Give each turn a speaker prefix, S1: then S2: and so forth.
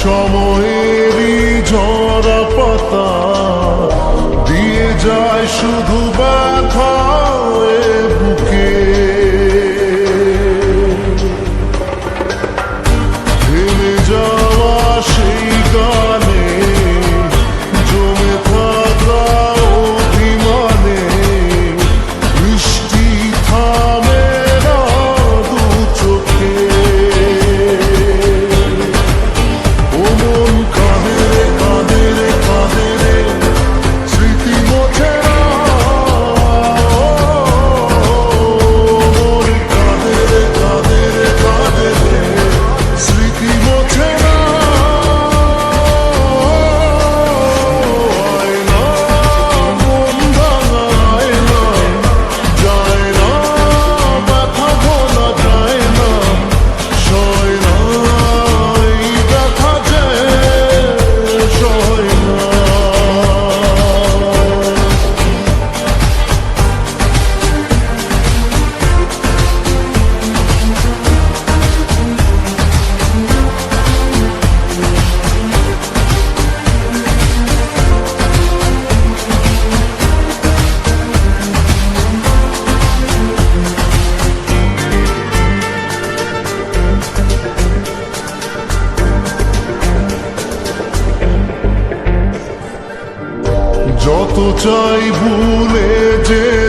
S1: সময় যত চাই ভুলে যে